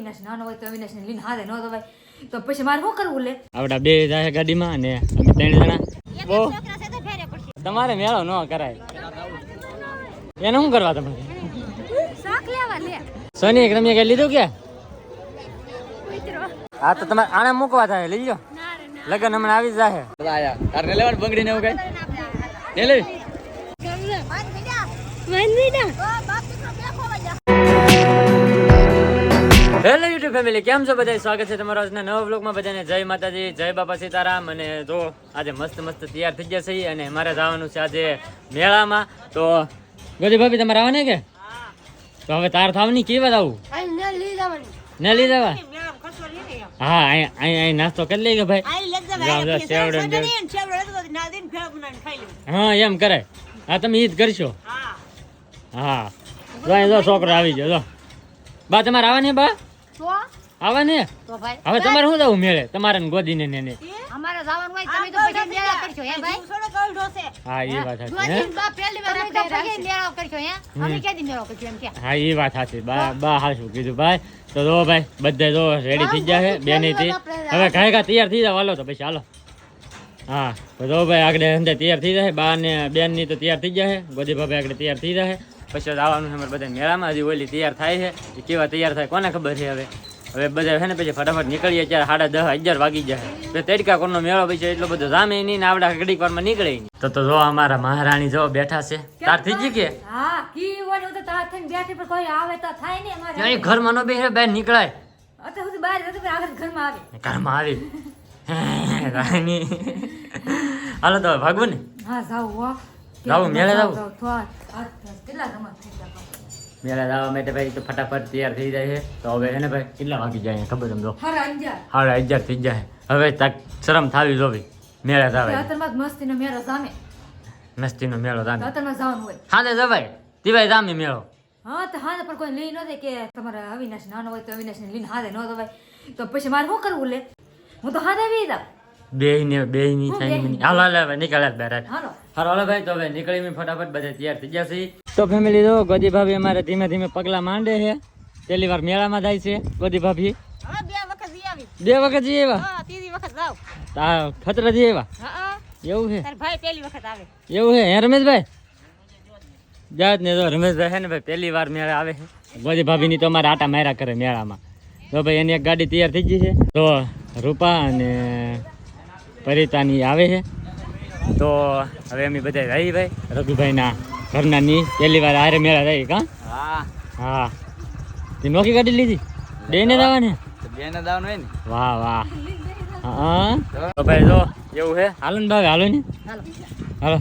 અવિનાશ નાનો હોય તો અવિનાશ ને લઈને હાથે ન દવાય તો પછી મારે શું કરવું લે? આપડા બે જાય ગાડીમાં અને અમે ત્રણ જણા. બહુ. તમારે મેળો ન કરાય. એને શું કરવા તમારે? લેવા લે. સોની તમે કઈ લીધું કે? હા તો તમારે આને મૂકવા થાય લઈ લો લગન હમણાં આવી જાય તારે લેવાનું બંગડી ને એવું કઈ? ને લેવી હેલો યુટ્યુબ ફેમિલી કેમ છો બધા સ્વાગત છે તમારા આજના નવા વ્લોગમાં બધાને. જય માતાજી જય બાપા સીતારામ. અને જો આજે મસ્ત મસ્ત તૈયાર થઈ ગયા છે અને મારે જવાનું છે આજે મેળામાં. તો ગોજી ભાભી તમારે આવવાની કે? તો હવે તાર થાવની કેવા આવું ને લઈ જવા? હા અહીં અહીં નાસ્તો કરી લઈ ગયો ભાઈ. હા એમ કરાય. હા તમે ઈદ કરશો. હા. જો અહીં જો છોકરો આવી ગયો જો. બા તમારે આવવાની બા? આવવાની ને? હવે તમારે શું જવું મેળે? તમારે ગોદી ગોદીને ને ને. અમારે જવાનું હોય તમે તો પછી મેળા કરશો હે ભાઈ? હા એ વાત સાચી બા પહેલી વાર તમે તો પછી મેળા કરશો હે? અમે ક્યાંથી મેળો કરશું એમ કે? હા એ વાત સાચી. બા બા હાશું કીધું ભાઈ? તો જો ભાઈ બધા જો રેડી થઈ ગયા છે બેથી હવે કાંઈ કાંઈ તૈયાર થઈ જાવ હાલો તો પછી હાલો. હા તો જો ભાઈ આગળ અંદર તૈયાર થઈ જાય બા ને બેનની તો તૈયાર થઈ જશે ગોદી ભાભી આગળ તૈયાર થઈ જાય પછી આવવાનું છે અમારે બધા મેળામાં. હજી ઓલી તૈયાર થાય છે. એ કેવા તૈયાર થાય કોને ખબર છે હવે? હવે બધા છે ને પછી ફટાફટ નીકળીએ ત્યારે સાડા દસ અગિયાર વાગી જાય. પછી તડકા કોરનો મેળો પછી એટલો બધો જામે નહીં ને આવડા ઘડીક વારમાં નીકળે તો તો જો અમારા મહારાણી જો બેઠા છે. તાર થઈ ગઈ કે? હા કી હોય તો તાર થઈને બેઠી પણ કોઈ આવે તો થાય ને અમારે. ઘરમાં નો બેસે બેન નીકળાય. અત્યાર સુધી બહાર જતું પણ આગળ ઘરમાં આવે. ઘરમાં આવી. રાણી. હાલો તો ભાગવું ને? હા જાવ જાવું, મેળે જાવું? કેટલા. મેળા જવા માટે ભાઈ તો ફટાફટ તૈયાર થઈ જાય છે. તો હવે એને ભાઈ કેટલા વાગી જાય ખબર સમજો? સાડા અગિયાર. થઈ જાય. હવે તક શરમ થાવી જોવી. મેળા જવાય અત્યારમાં જ મસ્તીનો મેળો સામે મસ્તીનો મેળો અત્યારમાં જવાનું હોય. હાલે જવાય દિવાય જામે મેળો. હા તો હા પણ કોઈ લઈ ન દે કે તમારે અવિનાશ નાનો હોય તો અવિનાશ લઈને હાથે ન દવાય તો પછી મારે શું કરવું લે? હું તો હાથે આવી જાવ બે ને બે ની હું થાય બેહી. હાલો હાલે નીકળે બેરા હાલો. હાલો ભાઈ તો હવે નીકળી મેં ફટાફટ બધા તૈયાર થઈ ગયા છે તો ફેમિલી જો ગોદી ભાભી અમારે ધીમે ધીમે પગલા માંડે છે. પહેલી વાર મેળામાં જાય છે ગોદી ભાભી. બે વખત જઈએ એવા તા ખતરા જઈ આવ્યા? એવું છે? એવું છે? હે રમેશભાઈ? જાત ને તો રમેશભાઈ છે ને ભાઈ પહેલી વાર મેળા આવે છે. ગોદી ભાભીની તો અમારે આટા માર્યા કરે મેળામાં. તો ભાઈ એની એક ગાડી તૈયાર થઈ ગઈ છે. તો રૂપા અને પરિતાની આવે છે. તો હવે અમે બધા રહી ભાઈ. રઘુભાઈના ઘરના ની પહેલી વાર આરે મેળા રહી કા? હા. હા. તે નોકી કાઢી લીધી? બે ને દાવાને બેને દાવાનું હોય ને. વાહ વાહ. હા. તો ભાઈ જો એવું છે? હાલો ને ભાઈ હાલો ને? હાલો. હાલો.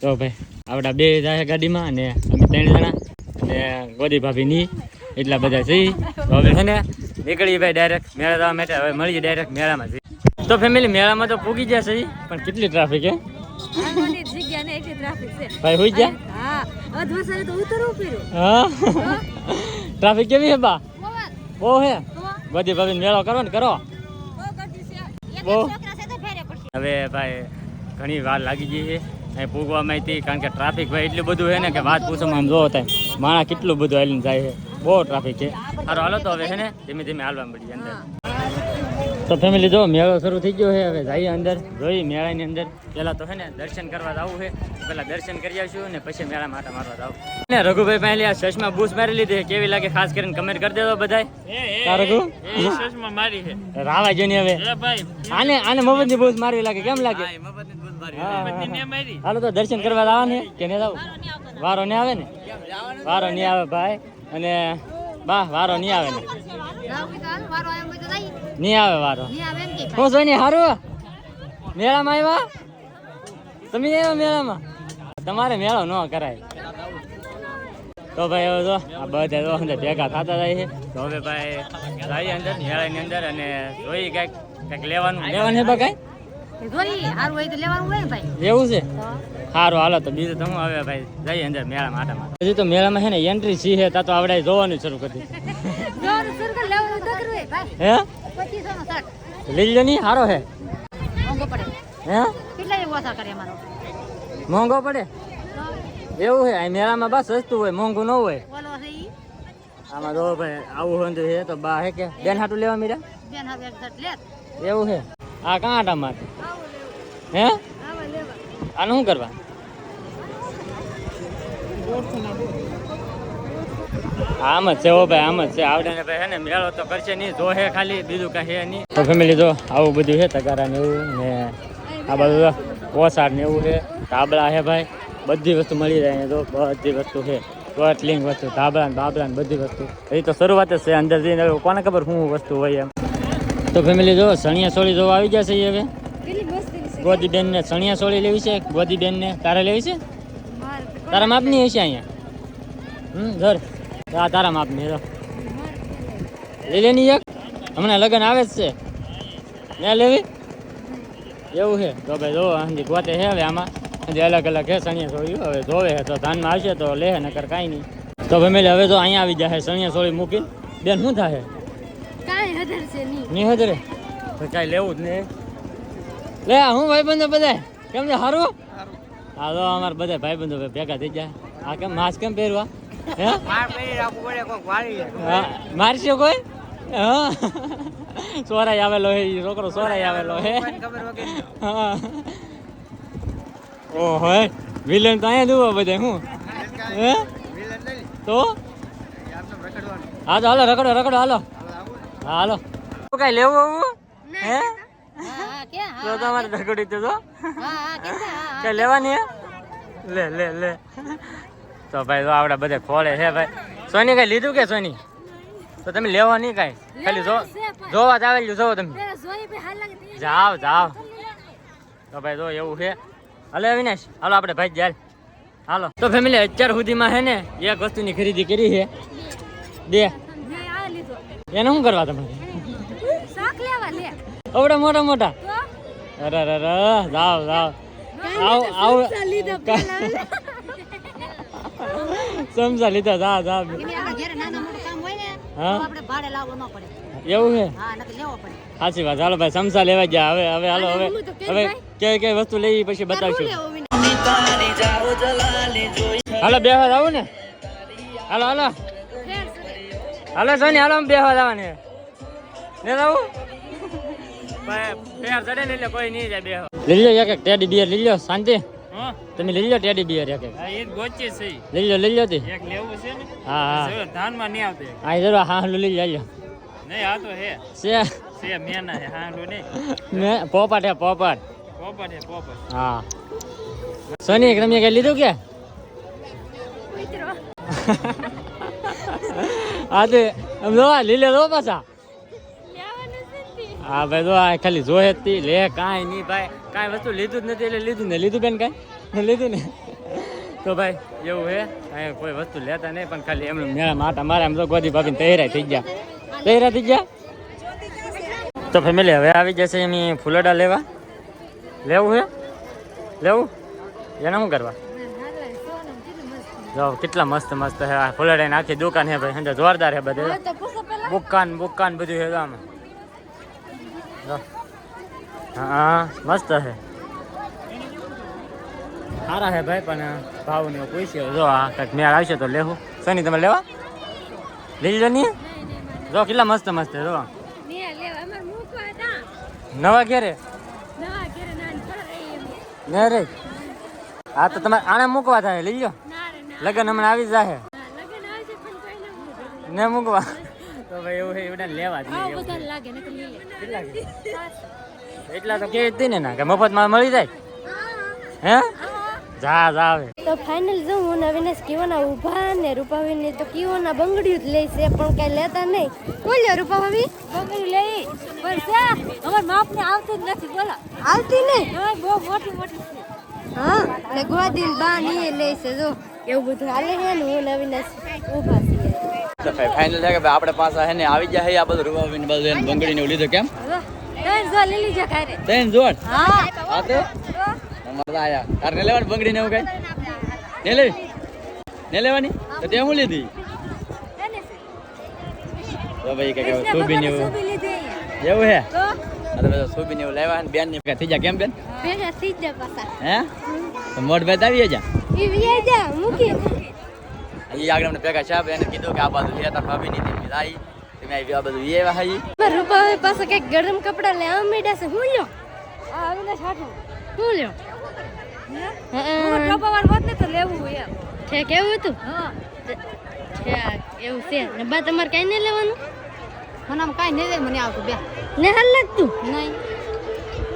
તો ભાઈ આપણા બે જાય ગાડીમાં અને અમે ત્રણ જણા. અને ગોદી ભાભી ની એટલા બધા જઈ તો હવે છે ને નીકળીએ ભાઈ ડાયરેક્ટ મેળા જવા માટે. હવે મળીએ ડાયરેક્ટ મેળામાં. જઈએ તો ફેમિલી મેળામાં તો પૂગી જશે પણ કેટલી ટ્રાફિક હે? ભાઈ હોઈ ગયા? હા. હા? ટ્રાફિક કેવી હે બા? બહુ હે? ગોદી ભાભી મેળો કરો ને કરો. બહુ હવે ભાઈ ઘણી વાર લાગી ગઈ છે. અહીં પૂગવામાં હતી કારણ કે ટ્રાફિક ભાઈ એટલું બધું છે ને કે વાત પૂછવામાં આમ જોવો થાય. માણા કેટલું બધું હાલીને જાય છે. બહુ ટ્રાફિક છે. સારું હાલો તો હવે છે ને ધીમે ધીમે હાલવા મળી અંદર. તો ફેમિલી જો મેળો શરૂ થઈ ગયો છે હવે જઈએ અંદર. જોઈ મેળાની અંદર. પેલા તો છે ને દર્શન કરવા જવું છે. પેલા દર્શન કરી આવશું ને પછી મેળા માટે મારવા જાવ. ને રઘુભાઈ પહેલી આ ચશ્મા બૂસ મારી લીધી કેવી લાગે ખાસ કરીને કમેન્ટ કરી દેજો બધા રઘુ? ચશ્મા મારી છે. રાવા જોની હવે. ભાઈ આને આને મફતની બૂસ મારવી લાગે કેમ લાગે? હાલો તો દર્શન કરવા જવા ને કે નહીં જાવ? વારો નહીં આવે ને? વારો નહીં આવે ભાઈ. અને બા વારો નહીં આવે ને? નહીં આવે વારો. હું જોઈ ને હારું? મેળામાં આવ્યા? તમે આવ્યા મેળામાં? તમારે મેળો ન કરાય. તો ભાઈ હવે જો આ બધા જો અંદર ભેગા થતા જાય છે. તો હવે ભાઈ જઈએ અંદર મેળાની અંદર અને જોઈ કંઈક કંઈક લેવાનું. લેવાનું છે બા જોઈ હારું હોય તો લેવાનું હોય ભાઈ. એવું છે? સારું હાલો તો બીજું તમે હવે ભાઈ જઈએ અંદર મેળામાં આટામાં હજી તો મેળામાં છે ને એન્ટ્રી સી છે તા તો આપણે જોવાનું શરૂ કરી દીધું. જોવાનું શરૂ કરી લેવાનું તો કરવું હોય ભાઈ હે? પચીસો નો સારો છે મોંઘો પડે. હે? કેટલા એવો ઓછા કરે અમારો? મોંઘો પડે? એવું આ મેળામાં બસ સસ્તું હોય મોંઘું ન હોય. આમાં જો ભાઈ આવું હોય તો હે તો બા હે કે? બેન હાટું લેવા મીરા? બેન હવે એક લે એવું છે આ કાં આટા મારે હે? આવા લેવા. આનું શું કરવા? આમ જ છે ઓ ભાઈ આમ જ છે. આવડે ને ભાઈ હે ને મેળો તો કરશે નહીં જો હે ખાલી બીજું કાંઈ હે નહીં. તો ફેમિલી જો આવું બધું છે તગારા ને એવું ને આ બધું જો ઓસાડ ને એવું છે તાબડા છે ભાઈ. બધી વસ્તુ મળી જાય ને જો બધી વસ્તુ છે કટલિંગ વસ્તુ ધાબળા ને બાબળા ને બધી વસ્તુ. એ તો શરૂઆત જ છે અંદર જઈને કોને ખબર શું વસ્તુ હોય એમ. તો ફેમિલી જો સણિયા સોળી જોવા આવી જશે હવે? કેટલી ગોદી બેન ને સણિયા સોળી લેવી છે ગોદી બેન ને તારે લેવી છે? તારા માપની હશે અહીંયા? હમ ધર. આ તારા માપની જો લઈ લેની એક? હમણાં લગ્ન આવે જ છે. ને લેવી? એવું છે. તો ભાઈ જોવો હજી ગોતે છે હવે આમાં. હજી અલગ અલગ છે સણિયા સોળી. હવે જોવે છે તો ધાનમાં આવશે તો લે નકર કાંઈ નહીં. તો ફેમિલી હવે તો અહીંયા આવી જાય સણિયા સોળી મૂકીને. બેન શું થાય કાંઈ હદર છે નહીં. નહીં હજરે તો કાંઈ લેવું જ નહીં. લે હું ભાઈબંધો બધા કેમ છે સારું હા તો અમારા બધા ભાઈબંધો ભેગા થઈ જાય આ કેમ માસ્ક કેમ પહેરવા મારશે કોઈ? હા. સોરાઈ આવેલો હે ઈ છોકરો સોરાઈ આવેલો હે. ઓ હોય હા. ઓહો વિલન તો અહીંયા જોવો બધા હું? હે? તો? હા તો હાલો રખડો રખડો હાલો. હા હાલો. કઈ કાંઈ લેવું આવું? હે? હા તો તમારે રખડી તો? જો હા હા કઈ લેવાની હે. લે લે લે. તો ભાઈ આવડે બધે ખોળે છે ભાઈ. સોની કઈ લીધું કે સોની? તો તમે લેવા નહીં કાંઈ? ખાલી જો જોવા જ આવેલું જોવો તમે. જાવ લાગે તે ભાઈ જો એવું છે. હલો અવિનાશ હાલો આપણે ભાઈ જાય હાલો. તો ફેમિલી અત્યાર સુધીમાં છે ને એક વસ્તુની ખરીદી કરી છે. બે. એને શું કરવા તમારે આવડા મોટા મોટા. અરે અરે જાઓ જાઓ. આવ આવ. સમજા લીધા જા જા. ઘરે નાના મોટું કામ હોય ને હા? આપણે ભાડે લાવવો ન પડે. એવું છે? હા નકર લેવો પડે. સાચી વાત. હાલો ભાઈ સમસા લેવા ગયા. હવે હવે હાલો હવે હવે કઈ કઈ વસ્તુ લઈ પછી બતાવશું. હાલો બે વાર આવું ને? હાલો હાલો. હાલો સોની હાલો આમ વાર આવવાની ને આવું ફેર ચડે કોઈ નહીં જાય બેહવા લઈ લો એક એક ટેડી બિયર લઈ લો શાંતિ. તમે લઈ લો ટેડી બિયર એક એક. આ એ જ ગોચી છે. ઈ. લઈ લો લઈ લો તે. એક લેવું છે ને? હા હા. જો ધાનમાં નહીં આવતું હા જરા હા લઈ લો લઈ લો નહીં આ તો હે. છે? છે મેના હે હાંડું નહીં. ને પોપટ હે પોપટ. પોપટ હે પોપટ. હા. સોની તમે કે લીધું કે? હા તે આમ લો આ લીલે લો પાછા. હા ભાઈ જો આ ખાલી જોહે જ તી. લે કાંઈ નહીં ભાઈ. કાંઈ વસ્તુ લીધું જ નથી. એટલે લીધું ને લીધું બેન કાંઈ? લીધું ને? તો ભાઈ એવું હે? કાંઈ કોઈ વસ્તુ લેતા નહીં પણ ખાલી એમનું મેળા માતા મારે એમ તો ગોદી ભાભીને તૈયાર થઈ ગયા. તૈયાર થઈ ગયા? તો ફેમિલી હવે આવી જશે એની ફૂલડા લેવા. લેવું હે? લેવું? એને શું કરવા? જો કેટલા મસ્ત મસ્ત હે. આ ફૂલડાની આખી દુકાન હે ભાઈ. જોરદાર હે બધે. બુકાન બુકાન બધું છે આમાં. હા મસ્ત છે. સારા હે ભાઈ પણ ભાવ ને પૂછ્યો જો આ કંઈક મેળ આવશે તો લેવું શની તમે લેવા? લઈ લો નહીં જો કેટલા મસ્ત મસ્ત છે જો. ને નવા ઘરે? ને રે. હા તો તમારે આને મૂકવા થાય લઈ લો ના ના લગન હમણાં આવી જાય છે ના ને મૂકવા. તો ભાઈ એવું એવું લેવા જ નહીં બધા લાગે નકર કેટલા એટલા તો કેવી હતી ને ના કે મફતમાં મળી જાય? હે. જા જા આવે તો ફાઇનલ જો હું ને અવિનાશ કીઓના ઊભા ને રૂપાવીને તો કીવાના બંગડીયું જ લે છે પણ કઈ લેતા નહીં. બોલ્યો રૂપાભાભી બંગડી લઈ પણ છે અમાર માપ ને આવતું જ નથી બોલા. આવતી નહીં? બહુ મોટી મોટી છે. હા ને ગોદી બા ની લે છે જો. એવું બધું. હાલે છે ને હું ને અવિનાશ ઊભા છીએ. તો ભાઈ ફાઇનલ છે કે ભાઈ આપણે પાસે હે ને આવી જાય આ બધું રૂવાવીને બધું એને બંગડીને એવું લીધું કેમ? ત્રણ જો લઈ લીજો કારે તેન જોડ હા. આ તો? આયા. તારે ને લેવાની બંગડીને એવું કઈ? ને લેવી? ને લેવાની? તો તે હું લીધી? તો ભાઈ કે સુબીને એવું સુબી લીધી એવું હે? તો? આ તો બધા સુબીને એવું લેવા ને બેન ને થઈ જા કેમ બેન? થઈ જ પાછા. હે? તો મોટ બેત આવી જા. ઈ વિયા મૂકી. આગળ ભેગા છે એને કીધું કે આ બાજુ એ તાર ભાભી ની દીધી લાઈ. તમે આવી આ બધું પાસે કંઈક ગરમ કપડા લેવા માંડ્યા છે. હું લ્યો? આ હું લ્યો? હું? હોત ને તો લેવું એમ. છે કેવું હતું? હા. છે એવું છે. ને બા તમારે કઈ નહીં લેવાનું? મને આમ કાંઈ નહીં મને આવતું બે. ને હાલ લાગતું નહીં.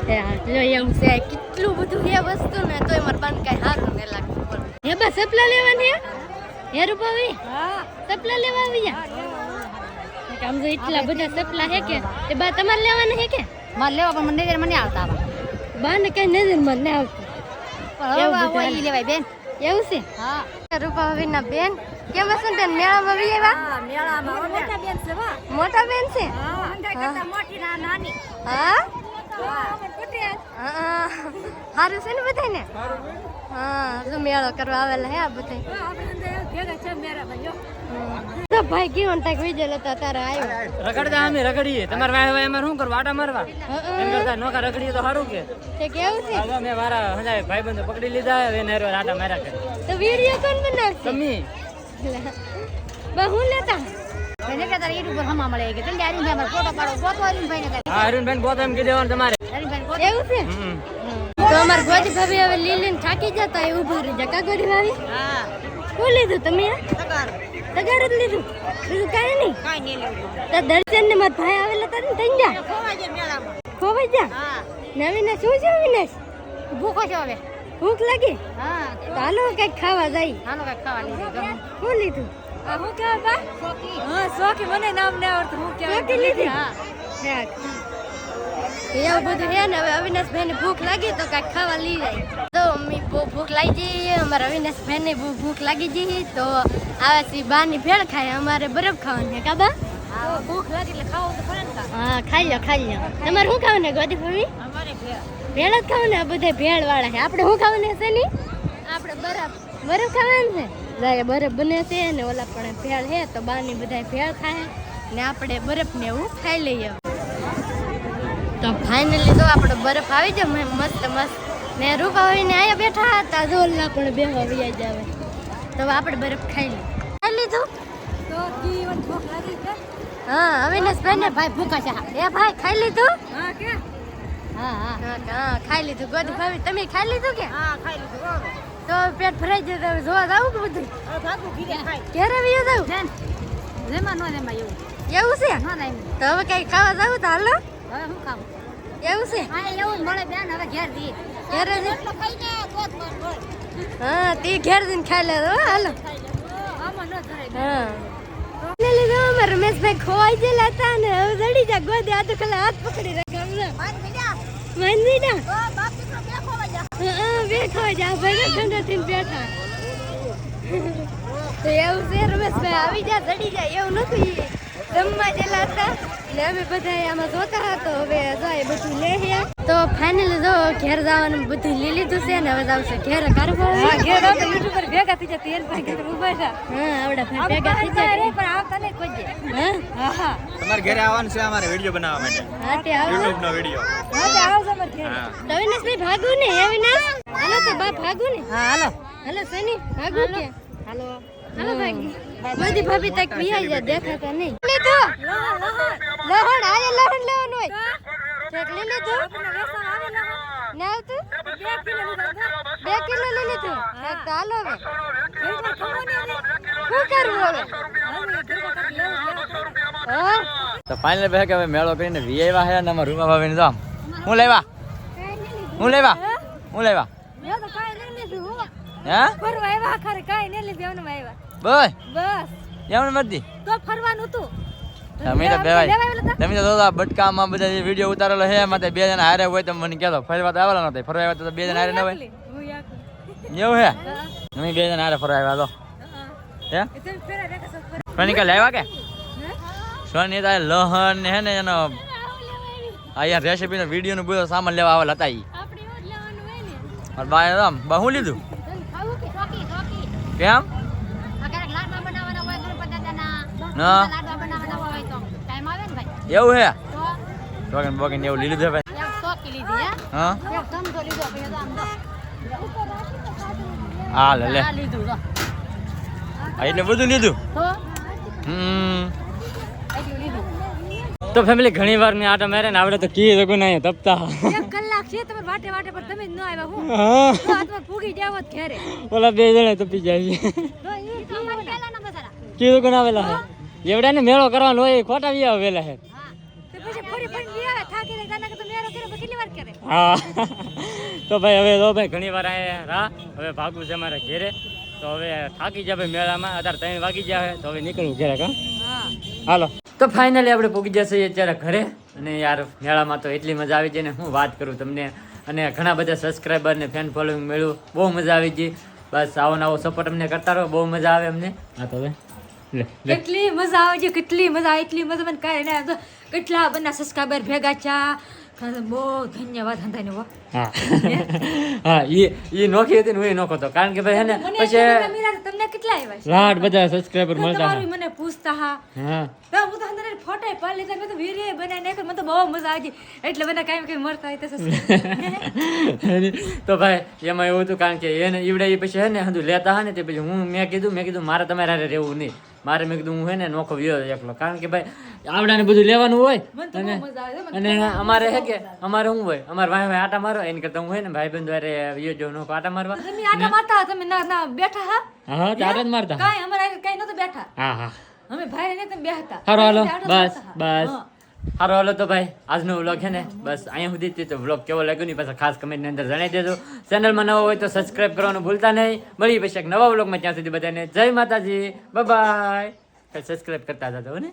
હા લો એવું છે. કેટલું બધું એ વસ્તુ ને તોય મારે બાન કઈ સારું નહીં લાગતું હે બા સપલા લેવાની હે? હે રૂપાભાઈ હા. સપલા લેવા. આવી જા આમ તો એટલા બધા સપલા હે કે? એ બા તમારે લેવાના હે કે? મારે લેવા પણ મને નજર મને આવતા આવા. બા ને કઈ નજર મને ના આવતું લેવાય બેન. એવું છે? હા. ના બેન. કેમ હશે ને મેળામાં આવી આવ્યા? મેળામાં મોટા બેન છે મોટા બેન છે? હા. મોટી ના નાની. હા? હા. સારું છે ને બધાને હા જો મેળો કરવા આવેલા હે આ બધા તો ભાઈ કેવું તાક વિજય લેતા તારા આવ્યો રખડતા અમે રગડીએ તમારે વાય વાય અમારે શું કરવા? આટા મારવા. એમ કરતા નોકા રગડીએ તો સારું કે. તે કેવું છે? હવે મેં મારા હજાય ભાઈબંધો પકડી લીધા હવે એને હારે આટા માર્યા કરે. તો વીડિયો કોણ બનાવશે? તમે. બા હું લેતા. એને કે તારે હમા મળે કે. જલ્દી આરીને અમાર ફોટો પાડો ગોતો આરીને હા અરવિંદભાઈ બોતો એમ કીધું તમારે. એવું છે? હમ. તો અમાર ગોદી ભાભી હવે લીલીને થાકી જતા એ ઊભું રહી. જકા ગોદી ભાભી હા. શું લીધું તમે? તગાર. તગાર જ લીધું? બીજું કાંઈ નહીં? કાઈ નહીં લીધું. તો દર્શન ને મારા ભાઈ આવેલા તને થઈ જા. ખોવાઈ જાય મેળામાં. ખોવાઈ જા. હા. નવીને શું છે અવિનાશ? ભૂખો છે હવે. ભૂખ લાગી? હા. તો હાલો કંઈક ખાવા જાય. આનો કંઈક ખાવા લીધું શું લીધું? આ હું કહેવાય બા? સોકી. હા સોકી મને નામ ન આવડતું હું ચોકી લીધી? હા. એવું બધું છે ને હવે અવિનાશભાઈ ને ભૂખ લાગી તો કાંઈક ખાવા લઈ જાય. તો મમ્મી બહુ ભૂખ લાગી જઈએ અમારા અવિનાશભાઈ ને બહુ ભૂખ લાગી જઈએ તો આવા સી બારની ભેળ ખાય અમારે બરફ ખાવાની છે કાબા હા ભૂખ લાગી એટલે ખાવું તો પડે હા ખાઈ લો ખાઈ લો તમારે શું ખાવાનું ગોદી ભાભી? અમારે ભેળ. જ ખાવાનું આ બધા ભેળ વાળા છે આપણે શું છે ની આપણે બરફ. બરફ ખાવાનું છે બરફ બને છે ને ઓલા પણ ભેળ છે તો બાની બધા ભેળ ખાય. ને આપણે બરફ ને એવું ખાઈ લઈએ. તો ફાઇનલી તો આપણે બરફ આવી જાય મ- મસ્ત મસ્ત. ને રૂપા હોઈને અહીંયા બેઠા હતા ઢોલના પણ બે આવી. જાવે તો આપણે બરફ ખાઈ લઈએ. ખાઈ લીધું? હા અવિનાશભાઈ ને ભાઈ ભૂખા છે. એ ભાઈ ખાઈ લીધું? હા કે? હા હા. ખાઈ લીધું. ગોદ ભાભી તમે ખાઈ લીધું કે? હા ખાઈ લીધું તો પેટ ભરાઈ જાય તમે જોવા જાવ કે બધું? ક્યારે વિયો જાવ? જેમાં. નો જેમાં એવું. એવું છે? તો હવે કઈ ખાવા જાવ તો હાલો. હવે હું ખાવું એવું છે? હા એવું મળે બેન હવે ઘેર જઈએ. ઘેર જ એટલો ખાઈને તો જ મન હોય હા તે ઘેર જઈને ખાઈ લેજો હાલો. આમાં ન ધરાય હા. ને લીધો રમેશભાઈ ખોવાઈ ગયેલા હતા ને હવે જડી જા ગોદે આ તો ખાલી હાથ પકડી માન બે ખોવાઈ જા. ભાઈ ઠંડા થઈને બેઠા. તો એવું છે રમેશભાઈ આવી જા જડી જાય એવું નતું ઈ જમવા ગયેલા હતા. ને અમે બધા આમાં જોતા હતા. તો હવે જો એ બધું લે તો ફાઇનલી જો ઘેર જવાનું બધું લઈ લીધું છે ને હવે જાવ ઘેર કરવો હા ઘેર આવતો પર ભેગા થઈ જાય તેલ પર ઘેર ઊભા છે હા આવડા ભેગા થઈ રે જાય પણ આવતા નહીં કોઈ દે હા? હા હા. તમારે ઘરે આવવાનું છે અમારે વિડિયો બનાવવા માટે. હા તે આવો. યુટ્યુબ નો વિડિયો હા તે આવો અમારે ઘેર. હા. રવિનાશભાઈ ભાગુ ને હે હાલો તો બા ભાગુ ને? હા હાલો. હાલો સની ભાગો કે? હાલો. હાલો ભાગી બધી ભાભી તક વિહાઈ જા દેખાતા નહીં. લીધો લહણ. આયા લહણ લેવાનું હોય. ચેક લઈ લીધો ને આવતું? બે કિલો લઈ લીધું તો હાલો હવે. શું કરવું હવે? તો ફાઇનલ બે કે હવે મેળો કરીને વીઆઈવા હે ને અમારા રૂમા ભાભીને તો હું લેવા? હું લેવા? હું લેવા? હો. ફરવા આવ્યા ખરે કાંઈ નહીં લીધું એમને આવ્યા. બોય બસ. એમને મરજી. તો ફરવાનું હતું તમે તો બેવાય. તમે તો જોતા બટકામાં બધા જે વીડિયો ઉતારેલો હે એમાં બે જણા હારે હોય તો મને કહેતો ફરવા તો આવેલા નતા ફરવા આવ્યા તો બે જણા હારે ન હોય. એવું હે? અમે બે જણા હારે ફરવા આવ્યા તો. હે. સોનિકા લાવ્યા કે? સોની તારે લહન હે ને એનો અહીંયા રેસીપી નો વીડિયો નું બધો સામાન લેવા આવેલા હતા ઈ. તો બહુ લીધું તને ખાવું કે શોખી, શોખી? કેમ? એવું હે? તો? બગન બગન એવું લીધું છે ભાઈ? હા. હા. લે લે. એટલે બધું લીધું? હમ. તો ફેમિલી ઘણી વાર મેં આટા મેરે ને આવડે તો કી લોકો નહીં તપતા. છે તમે વાટે વાટે પર તમે જ ન આવ્યા હું. હા. તો આ તમે ફૂગી જાવ ઘરે. ઓલા બે જણા તપી જાય છે. તો ઈ તો અમારે પહેલાના બધાના ના આવેલા હે? જેવડા ને મેળો કરવાનો હોય એ ખોટા બી વેલા હે. હા. તો ભાઈ હવે તો ભાઈ ઘણી વાર આયા રા. હવે ભાગવું છે મારે ઘેરે. તો હવે થાકી જાય ભાઈ મેળામાં. અત્યારે ત્રણ વાગી જાય તો હવે નીકળવું ઘેરે કા? હાલો. તો ફાઇનલી આપણે પૂગી જશે અત્યારે ઘરે. અને યાર મેળામાં તો એટલી મજા આવી છે ને હું વાત કરું તમને. અને ઘણા બધા સબસ્ક્રાઈબર ને ફેન ફોલોઈંગ મળ્યું. બહુ મજા આવી ગઈ. બસ આવો નવો સપોર્ટ અમને કરતા રહો. બહુ મજા આવે અમને. હા તો હવે? કેટલી મજા આવે છે કેટલી મજા આવે એટલી મજા. મને કાંઈ ના કેટલા બધા સબસ્ક્રાઈબર ભેગા છે બહુ ધન્યવાદ હંધાઈને હો હા હા એ ઈ નોખી હતી ને હું નોખો તો કારણ કે ભાઈ હે ને પછી તમને કેટલા આવ્યા લાડ બધા સબસ્ક્રાઈબર મળતા તમારું મને પૂછતા હા હા હું તો અંદર ફોટા પાડ લીધા મેં તો વીડિયો બનાવી નાખ્યો મને તો બહુ મજા આવી એટલે મને કાઈ કઈ મળતા હોય તો તો ભાઈ એમાં એવું હતું કારણ કે એને ઈવડે પછી હે ને હજુ લેતા હા ને તે પછી હું મેં કીધું મેં કીધું મારે તમારે રહેવું નહીં મારે મેં કીધું હું હે ને નોખો વ્યો એકલો. કારણ કે ભાઈ આવડાને બધું લેવાનું હોય છે. અને અમારે હે કે અમારે હું હોય? અમારે ભાઈ ભાઈ આટા મારો એને કરતા હું હે ને ભાઈ બંધ વારે વ્યો જો નોખો આટા મારવા. તમે આટા મારતા તમે ના ના બેઠા હા? હા આટા જ મારતા. કાઈ અમારે કાઈ નતો બેઠા. હા હા. અમે ભાઈ ને તમે બેહતા. હારો હાલો. બસ બસ. હારો, હાલો તો ભાઈ, આજનો વ્લોગ છે ને, બસ અહીંયા સુધી તો વ્લોગ કેવો લાગ્યો નહીં પાછા ખાસ કમેન્ટની અંદર જણાવી દેજો. ચેનલમાં નવો હોય તો સબસ્ક્રાઇબ કરવાનું ભૂલતા નહીં. મળી પછી એક નવા વ્લોગમાં ત્યાં સુધી બધાને જય માતાજી. બાય સબસ્ક્રાઇબ કરતા જજો ને.